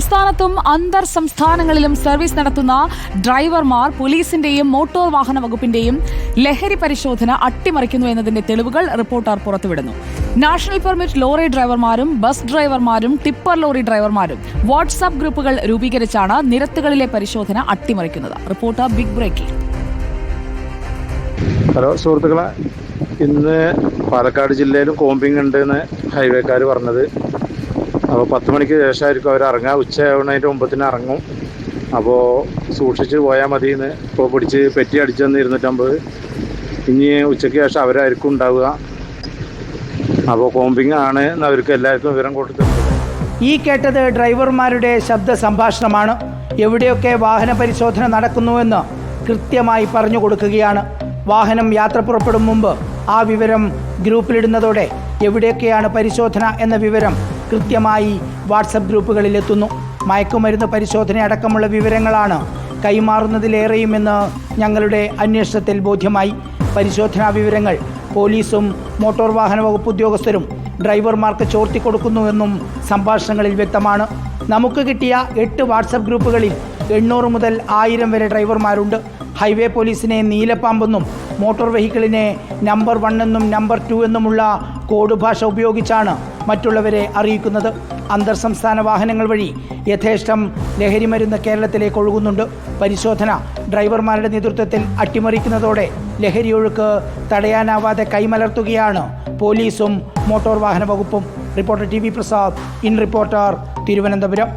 സംസ്ഥാനത്തും അന്തർ സംസ്ഥാനങ്ങളിലും സർവീസ് നടത്തുന്ന ഡ്രൈവർമാർ പോലീസിന്റെയും മോട്ടോർ വാഹന വകുപ്പിന്റെയും ലഹരി പരിശോധന അട്ടിമറിക്കുന്നു എന്നതിന്റെ തെളിവുകൾ റിപ്പോർട്ടർ പുറത്തുവിടുന്നു. നാഷണൽ പെർമിറ്റ് ലോറി ഡ്രൈവർമാരും ബസ് ഡ്രൈവർമാരും ടിപ്പർ ലോറി ഡ്രൈവർമാരും വാട്സാപ്പ് ഗ്രൂപ്പുകൾ രൂപീകരിച്ചാണ് നിരത്തുകളിലെ പരിശോധന അട്ടിമറിക്കുന്നത്. റിപ്പോർട്ടർ ബിഗ് ബ്രേക്കിംഗ് ഹലോ സുഹൃത്തുക്കളെ ഇന്ന് പാലക്കാട് ജില്ലയിലും കോമ്പിങ് ഉണ്ട് എന്ന് ഹൈവേക്കാർ പറഞ്ഞത്. അപ്പോൾ പത്ത് മണിക്ക് ശേഷമായിരിക്കും അവർ ഇറങ്ങുക. ഉച്ചയാവുന്നതിന്റെ മുമ്പത്തിന് ഇറങ്ങും. അപ്പോൾ സൂക്ഷിച്ച് പോയാൽ മതി എന്ന് ഇപ്പോൾ പിടിച്ച് പെറ്റി അടിച്ചു തന്ന് ഇരുന്നൂറ്റമ്പത്. ഇനി ഉച്ചയ്ക്ക് ശേഷം അവരായിരിക്കും ഉണ്ടാവുക. അപ്പോൾ കോമ്പിങ് ആണ് എന്ന് അവർക്ക് എല്ലാവർക്കും വിവരം കൊടുത്തിട്ടുണ്ട്. ഈ കേട്ടത് ഡ്രൈവർമാരുടെ ശബ്ദ സംഭാഷണമാണ്. എവിടെയൊക്കെ വാഹന പരിശോധന നടക്കുന്നുവെന്ന് കൃത്യമായി പറഞ്ഞു കൊടുക്കുകയാണ്. വാഹനം യാത്ര പുറപ്പെടും മുമ്പ് ആ വിവരം ഗ്രൂപ്പിലിടുന്നതോടെ എവിടെയൊക്കെയാണ് പരിശോധന എന്ന വിവരം കൃത്യമായി വാട്സപ്പ് ഗ്രൂപ്പുകളിലെത്തുന്നു. മയക്കുമരുന്ന് പരിശോധന അടക്കമുള്ള വിവരങ്ങളാണ് കൈമാറുന്നതിലേറെയുമെന്ന് ഞങ്ങളുടെ അന്വേഷണത്തിൽ ബോധ്യമായി. പരിശോധനാ വിവരങ്ങൾ പോലീസും മോട്ടോർ വാഹന വകുപ്പ് ഉദ്യോഗസ്ഥരും ഡ്രൈവർമാർക്ക് ചോർത്തിക്കൊടുക്കുന്നുവെന്നും സംഭാഷണങ്ങളിൽ വ്യക്തമാണ്. നമുക്ക് കിട്ടിയ എട്ട് വാട്സപ്പ് ഗ്രൂപ്പുകളിൽ എണ്ണൂറ് മുതൽ ആയിരം വരെ ഡ്രൈവർമാരുണ്ട്. ഹൈവേ പോലീസിനെ നീലപ്പാമ്പെന്നും മോട്ടോർ വെഹിക്കിളിനെ നമ്പർ വൺ എന്നും നമ്പർ ടു എന്നുമുള്ള കോഡ് ഭാഷ ഉപയോഗിച്ചാണ് മറ്റുള്ളവരെ അറിയിക്കുന്നത്. അന്തർ സംസ്ഥാന വാഹനങ്ങൾ വഴി യഥേഷ്ടം ലഹരിമരുന്ന് കേരളത്തിലേക്ക് ഒഴുകുന്നുണ്ട്. പരിശോധന ഡ്രൈവർമാരുടെ നേതൃത്വത്തിൽ അട്ടിമറിക്കുന്നതോടെ ലഹരിയൊഴുക്ക് തടയാനാവാതെ കൈമലർത്തുകയാണ് പോലീസും മോട്ടോർ വാഹന വകുപ്പും. Reporter T V Prasad in reporter Thiruvananthapuram.